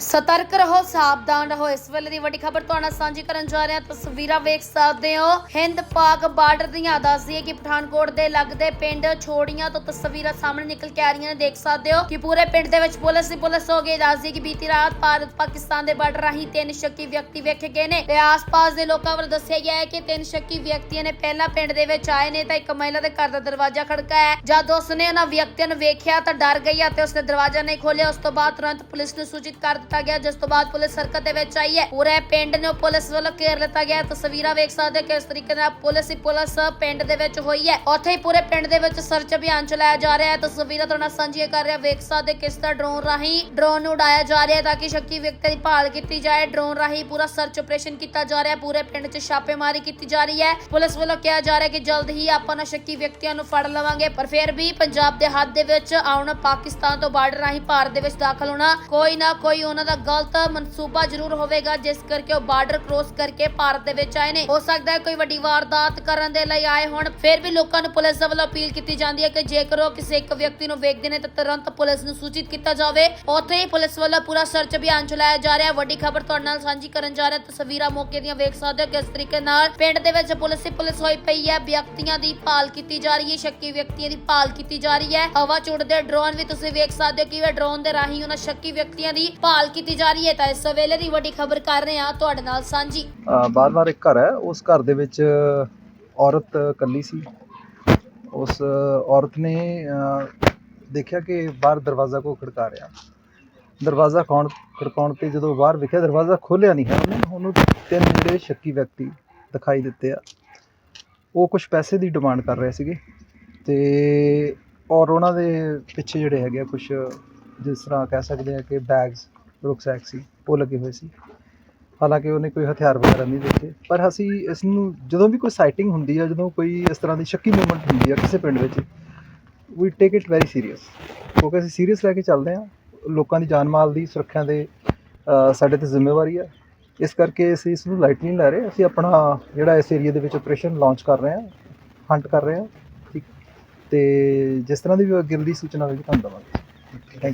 ਸਤਰਕ ਰਹੋ, ਸਾਵਧਾਨ ਰਹੋ। ਇਸ ਵੇਲੇ ਦੀ ਵੱਡੀ ਖਬਰ ਤੁਹਾਡਾ ਸਾਂਝੀ ਕਰਨ ਜਾ ਰਹੇ ਹਾਂ। ਤਸਵੀਰਾਂ ਵੇਖ ਸਕਦੇ ਹੋ। ਹਿੰਦ ਪਾਕ ਬਾਰਡਰ ਦੀਆਂ ਦੱਸਦੀ ਹੈ ਕਿ ਪਠਾਨਕੋਟ ਦੇ ਲੱਗਦੇ ਪਿੰਡ ਛੋੜੀਆਂ ਤੋਂ ਤਸਵੀਰਾਂ ਸਾਹਮਣੇ ਨਿਕਲ ਕੇ ਆ ਰਹੀਆਂ ਨੇ। ਦੇਖ ਸਕਦੇ ਹੋ ਕਿ ਪੂਰੇ ਪਿੰਡ ਦੇ ਵਿੱਚ ਪੁਲਿਸ ਹੀ ਪੁਲਿਸ ਹੋ ਗਈ। ਦੱਸਦੀ ਹੈ ਕਿ ਬੀਤੀ ਰਾਤ ਭਾਰਤ ਪਾਕਿਸਤਾਨ ਦੇ ਬਾਰਡਰ ਰਾਹੀਂ ਤਿੰਨ ਸ਼ੱਕੀ ਵਿਅਕਤੀ ਵੇਖੇ ਗਏ ਨੇ। ਤੇ ਆਸ-ਪਾਸ ਦੇ ਲੋਕਾਂ ਵੱਲੋਂ ਦੱਸਿਆ ਗਿਆ ਹੈ ਕਿ ਤਿੰਨ ਸ਼ੱਕੀ ਵਿਅਕਤੀਆਂ ਨੇ ਪਹਿਲਾਂ ਪਿੰਡ ਦੇ ਵਿੱਚ ਆਏ ਨੇ ਤਾਂ ਇੱਕ ਮਹਿਲਾ ਦੇ ਘਰ ਦਾ ਦਰਵਾਜ਼ਾ ਖੜਕਾਇਆ ਜਦ ਉਸਨੇ ਉਹਨਾਂ ਵਿਅਕਤੀਆਂ ਨੂੰ ਵੇਖਿਆ ਤਾਂ ਡਰ ਗਈ ਅਤੇ ਉਸਨੇ ਦਰਵਾਜ਼ਾ ਨਹੀਂ ਖੋਲ੍ਹਿਆ। ਉਸ ਤੋਂ ਬਾਅਦ ਤੁਰੰਤ ਪੁਲਿਸ ਨੂੰ ਸੂਚਿਤ ਕਰ ਦਿੱਤਾ ਗਿਆ, ਜਿਸ ਤੋਂ ਬਾਅਦ ਪੁਲਿਸ ਹਰਕਤ ਦੇ ਵਿੱਚ ਆਈ ਹੈ। ਪੂਰੇ ਪਿੰਡ ਨੂੰ ਪੁਲਿਸ ਵੱਲੋਂ ਘੇਰ ਲਿੱਤਾ ਗਿਆ। ਤਸਵੀਰਾਂ ਵੇਖ ਸਕਦੇ ਕਿ ਇਸ ਤਰੀਕੇ ਨਾਲ ਪੁਲਿਸ ਹੀ ਪੁਲਿਸ ਪਿੰਡ ਦੇ ਵਿੱਚ ਹੋਈ ਹੈ। ਉੱਥੇ ਹੀ ਪੂਰੇ ਪਿੰਡ ਦੇ ਵਿੱਚ ਸਰਚ ਅਭਿਆਨ ਚਲਾਇਆ ਜਾ ਰਿਹਾ ਹੈ। ਤਸਵੀਰਾਂ ਤੁਹਾਡੇ ਸਾਂਝੀਆਂ ਕਰ ਰਿਹਾ। ਵੇਖ ਸਕਦੇ ਕਿਸ ਤਰ੍ਹਾਂ ਡਰੋਨ ਰਾਹੀਂ ਡਰੋਨ ਨੂੰ ਉਡਾਇਆ ਜਾ ਰਿਹਾ ਹੈ ਤਾਂ ਕਿ ਸ਼ੱਕੀ ਵਿਅਕਤੀ ਦੀ ਭਾਲ ਕੀਤੀ ਜਾਏ। ਡਰੋਨ ਰਾਹੀਂ ਪੂਰਾ ਸਰਚ ਆਪਰੇਸ਼ਨ ਕੀਤਾ ਜਾ ਰਿਹਾ ਹੈ। ਪੂਰੇ ਪਿੰਡ 'ਚ ਛਾਪੇਮਾਰੀ ਕੀਤੀ ਜਾ ਰਹੀ ਹੈ। ਪੁਲਿਸ ਵੱਲੋਂ ਕਿਹਾ ਜਾ ਰਿਹਾ ਕਿ ਜਲਦ ਹੀ ਆਪਾਂ ਨਾ ਸ਼ੱਕੀ ਵਿਅਕਤੀਆਂ ਨੂੰ ਫੜ ਲਵਾਂਗੇ। ਪਰ ਫਿਰ ਵੀ ਪੰਜਾਬ ਦੇ ਹੱਦ ਦੇ ਵਿੱਚ ਆਉਣਾ ਪਾਕਿਸਤਾਨ ਤੋਂ ਬਾਰਡਰ ਰਾਹੀਂ ਭਾਰਤ ਦੇ ਵਿੱਚ ਦਾਖਲ ਹੋਣਾ ਕੋਈ ਨਾ ਕੋਈ ਉਹਨਾਂ ਦਾ ਗਲਤ ਮਨਸੂਬਾ ਜ਼ਰੂਰ ਹੋਵੇਗਾ, ਜਿਸ ਕਰਕੇ ਉਹ ਬਾਰਡਰ ਕ੍ਰੋਸ ਕਰਕੇ ਭਾਰਤ ਦੇ ਵਿੱਚ ਆਏ ਨੇ। ਹੋ ਸਕਦਾ ਹੈ ਕੋਈ ਵੱਡੀ ਵਾਰਦਾਤ ਕਰਨ ਦੇ ਲਈ ਆਏ ਹੋਣ, ਫਿਰ ਵੀ ਲੋਕਾਂ ਨੂੰ ਪੁਲਿਸ ਵੱਲੋਂ ਅਪੀਲ ਕੀਤੀ ਜਾਂਦੀ ਹੈ ਕਿ ਜੇਕਰ ਉਹ ਕਿਸੇ ਇੱਕ ਵਿਅਕਤੀ ਨੂੰ ਵੇਖਦੇ ਨੇ, ਤਾਂ ਤੁਰੰਤ ਪੁਲਿਸ ਨੂੰ ਸੂਚਿਤ ਕੀਤਾ ਜਾਵੇ। ਉੱਥੇ ਹੀ ਪੁਲਿਸ ਵੱਲੋਂ ਪੂਰਾ ਸਰਚ ਅਭਿਆਨ ਚਲਾਇਆ ਜਾ ਰਿਹਾ ਹੈ। ਵੱਡੀ ਖਬਰ ਤੁਹਾਡੇ ਨਾਲ ਸਾਂਝੀ ਕਰਨ ਜਾ ਰਿਹਾ, ਤਸਵੀਰਾਂ ਮੌਕੇ ਦੀਆਂ ਵੇਖ ਸਕਦੇ ਹੋ ਕਿਸ ਤਰੀਕੇ ਨਾਲ ਪਿੰਡ ਦੇ ਵਿੱਚ ਪੁਲਿਸ ਹੀ ਪੁਲਿਸ ਹੋਈ ਪਈ ਹੈ। ਵਿਅਕਤੀਆਂ ਦੀ ਭਾਲ ਕੀਤੀ ਜਾ ਰਹੀ ਹੈ, ਸ਼ੱਕੀ ਵਿਅਕਤੀਆਂ ਦੀ ਭਾਲ ਕੀਤੀ ਜਾ ਰਹੀ ਹੈ। ਹਵਾ ਚ ਡਰੋਨ ਵੀ ਤੁਸੀਂ ਵੇਖ ਸਕਦੇ ਹੋ ਕਿਵੇਂ ਡਰੋਨ ਦੇ ਰਾਹੀਂ ਉਹਨਾਂ ਸ਼ੱਕੀ ਵਿਅਕਤੀਆਂ ਦੀ ਭਾਲ ਕੀਤੀ ਜਾ ਰਹੀ ਹੈ ਤਾਂ ਇਸ ਵੇਲੇ ਦੀ ਵੱਡੀ ਖਬਰ ਕਰ ਰਹੇ ਹਾਂ ਤੁਹਾਡੇ ਨਾਲ ਸਾਂਝੀ। ਬਾਰ ਬਾਰ ਇੱਕ ਘਰ ਹੈ ਉਸ ਘਰ ਦੇ ਵਿੱਚ ਔਰਤ ਇਕੱਲੀ ਸੀ। ਉਸ ਔਰਤ ਨੇ ਅ, ਦੇਖਿਆ ਕਿ ਬਾਹਰ ਦਰਵਾਜ਼ਾ ਕੋ ਖੜਕਾ ਰਿਹਾ ਦਰਵਾਜ਼ਾ ਕੌਣ ਖੜਕਾਉਣ ਤੇ ਜਦੋਂ ਬਾਹਰ ਵਿਖਿਆ ਦਰਵਾਜ਼ਾ ਖੋਲਿਆ ਨਹੀਂ ਹੈ ਉਹਨੇ ਉਹਨੂੰ ਤਿੰਨ ਜਿਹੜੇ ਸ਼ੱਕੀ ਵਿਅਕਤੀ ਦਿਖਾਈ ਦਿੱਤੇ ਆ। ਉਹ ਕੁਝ ਪੈਸੇ ਦੀ ਡਿਮਾਂਡ ਕਰ ਰਹੇ ਸੀਗੇ ਤੇ ਔਰ ਉਹਨਾਂ ਦੇ ਪਿੱਛੇ ਜਿਹੜੇ ਹੈਗੇ ਆ ਕੁਝ ਜਿਸ ਤਰ੍ਹਾਂ ਕਹਿ ਸਕਦੇ ਆ ਕਿ ਬੈਗਸ ਰੁਕਸੈਕ ਸੀ, ਉਹ ਲੱਗੇ ਹੋਏ ਸੀ। ਹਾਲਾਂਕਿ ਉਹਨੇ ਕੋਈ ਹਥਿਆਰ ਵਗੈਰਾ ਨਹੀਂ ਦੇਖੇ ਪਰ ਅਸੀਂ ਇਸ ਨੂੰ ਜਦੋਂ ਵੀ ਕੋਈ ਸਾਈਟਿੰਗ ਹੁੰਦੀ ਹੈ ਜਦੋਂ ਕੋਈ ਇਸ ਤਰ੍ਹਾਂ ਦੀ ਸ਼ੱਕੀ ਮੂਵਮੈਂਟ ਹੁੰਦੀ ਹੈ ਕਿਸੇ ਪਿੰਡ ਵਿੱਚ ਵੀ ਟੇਕ ਇਟ ਵੈਰੀ ਸੀਰੀਅਸ ਕਿਉਂਕਿ ਅਸੀਂ ਸੀਰੀਅਸ ਲੈ ਕੇ ਚੱਲਦੇ ਹਾਂ ਲੋਕਾਂ ਦੀ ਜਾਨ ਮਾਲ ਦੀ, ਸੁਰੱਖਿਆ ਦੇ ਸਾਡੇ ਤੇ ਜ਼ਿੰਮੇਵਾਰੀ ਹੈ ਇਸ ਕਰਕੇ ਅਸੀਂ ਇਸ ਨੂੰ ਲਾਈਟ ਨਹੀਂ ਲੈ ਰਹੇ, ਅਸੀਂ ਆਪਣਾ ਜਿਹੜਾ ਇਸ ਏਰੀਆ ਦੇ ਵਿੱਚ ਆਪਰੇਸ਼ਨ ਲਾਂਚ ਕਰ ਰਹੇ ਹਾਂ ਹੰਟ ਕਰ ਰਹੇ ਹਾਂ ਠੀਕ। ਤੇ ਜਿਸ ਤਰ੍ਹਾਂ ਦੀ ਵੀ ਅੱਗੇ ਦੀ ਸੂਚਨਾ ਹੋਵੇਗੀ ਤੁਹਾਨੂੰ ਦਵਾਂਗੇ।